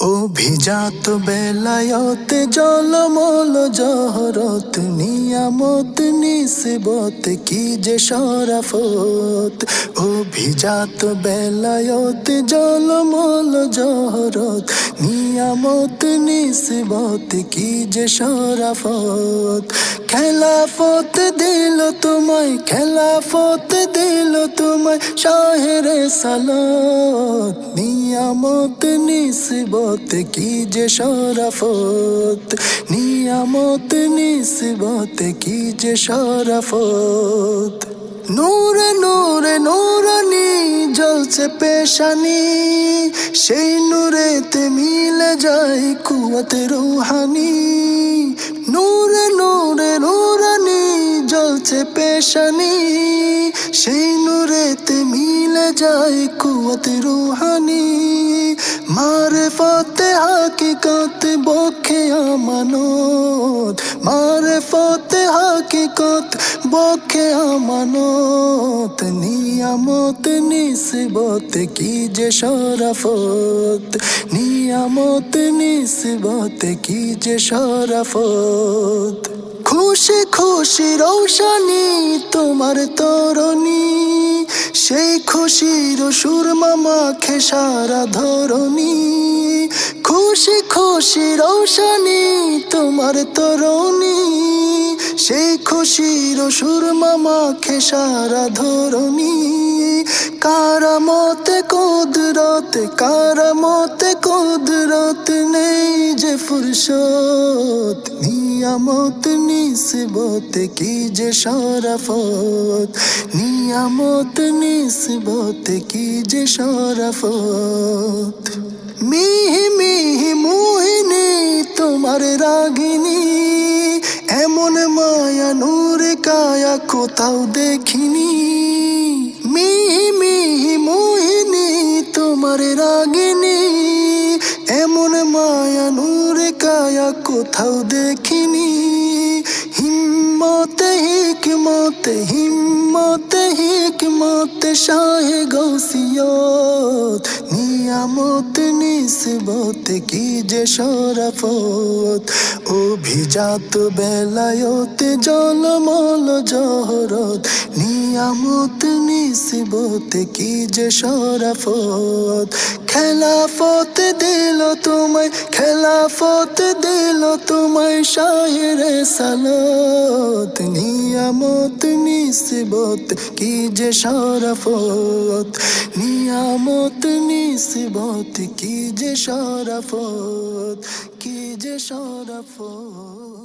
অভিজাত বেলায়তে জলমল জহরত, নিয়ামত নিসবত, কি যে শরাফত। অভিজাত বেলায়তে জলমল জহরত, নিয়ামত নিসবত, কি যে শরাফত। খেলাফত দিল তোমায়, খেলাফত দিল তোমায় শাহেরে সালত। নিয়ামত নিসবত কি যে শরাফত? নিয়ামত নিসবত কি যে শরাফত? নূরে নূরে নূরানি জ্বলছে পেশানি। সেই নূরেতে মিলে যায় কুয়াত রুহানি। নূরে নূরে জ্বলছে পেশানি, সেই নূরেতে মিলে যায় কুয়াত রুহানি। মারে ফতে হাকিকত বখে আমানত। মারে ফতে হাকিকত বখে আমানত। নিয়ামত নিসবত কি যে শরাফত? নিয়ামত নিসবত কি যে শরাফত? খুশি খুশি রৌশানি তোমার তরণী। সেই খুশির সুরমা মাখে সারা ধরণী। খুশি খুশি রৌশানি তোমার তরণী। সেই খুশির সুরমা মাখে সারা ধরণী। কারামতে কুদরত কারামতে কুদরত ফুরসত, নিয়ামত নিসবত, কি যে শরাফত? নিয়ামত নিসবত, কি যে শরাফত? মিহি মিহি মোহিনী, তোমার রাগিনী, এমন মায়া নূর কায়া কোথাও দেখিনি। কোথাও দেখিনি। হিম্মতে হিকমতে হিম্মতে হিকমতে শাহে গৌসিয়ত নিয়ামত নিসবত কি যে শরাফত? অভিজাত বেলায়তে জলমল জহরত। নিয়ামত নিসবত কি যে শরাফত? খেলাফত দিল তোমায়, খেলাফত দিল তোমায় শাহেরে সালত। নিয়ামত নিসবত কি যে শরাফত? নিয়ামত নিসবত কি যে শরাফত কি যে শরাফত